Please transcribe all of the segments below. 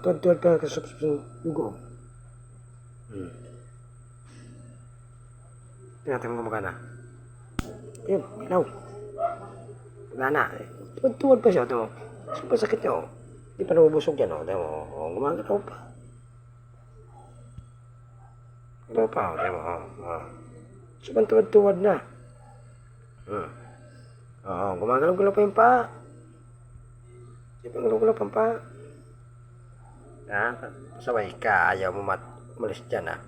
Tuwad-tuwad pa kasap sa dugo. Hmm. Tingnan kung gumagana. Yun, ilaw. Gumagana. Tuwad-tuwad pa siya. Ito mo. Super sakit niya, oh. Hindi pa nabubusog yan, oh. Tingnan mo, oh. Gumagalaw pa. Gumagalaw pa, oh. Tingnan mo, oh. oh. Sobrang tuwad-tuwad na. Hmm. Oo, gumagalaw-galaw pa yung pa. Galaw-galaw pa yung pa. Ha? Sabay ka, ayaw mo mat umalis dyan, ha?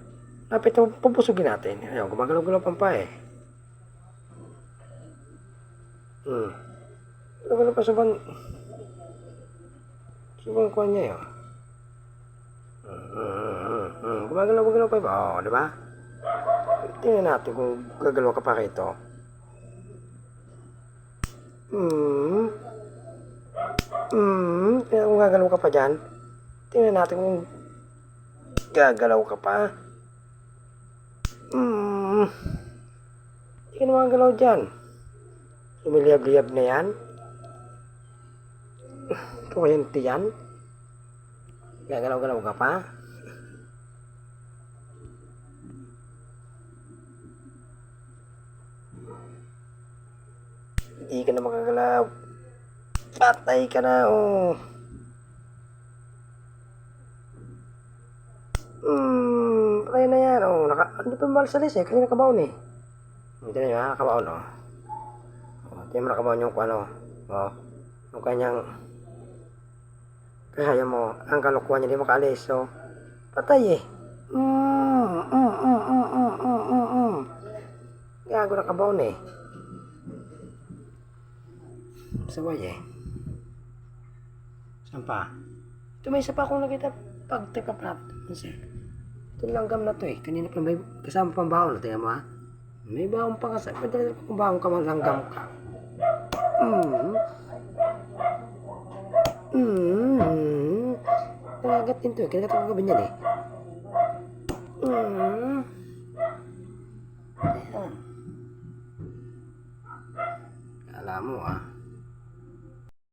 Lapit na pupusugin natin. Ayaw, gumagalaw-galaw pa pa, eh. Hmm. Gumagalaw pa sobrang... Sobrang kuha niya, yun. Hmm, hmm, hmm, hmm. Gumagalaw-galaw pa pa. Oo, di ba? Tingnan natin kung gagalaw ka pa rito. Hmm. Hmm. Kung gagalaw ka pa dyan, tingnan natin kung gagalaw ka pa. Hmm. Hindi ka naman galaw dyan. Lumiliyab-liyab na yan. Kuryente yan. Gagalaw-galaw ka pa. Hindi ka na makagalaw. Patay ka na, oh. Hmm, patay na yan, oh. Naka, ano pa mahal sa lis, eh. Kanina nakabaon, eh. Hindi na yun, ha? Nakabaon, oh. Oh, Tingnan mo nakabaon yung, ano, oh. Yung kanyang, kaya mo, ang kalukuhan niya, di makaalis, so, patay, eh. Mm, mm, mm, mm, mm, mm, mm, mm. Gago nakabaon, eh. Sabay eh. Saan pa? Ito may isa pa akong nakita pag teka prap. Kasi, ito langgam na to eh. Kanina pa may kasama pang baon. Tingnan mo ha. May baon pa kasi. May dala pang baon ka man langgam ka. Hmm. Hmm. Nagagat din to eh. Kinagat ako gabi eh. Hmm. Ayan. Alam mo ah.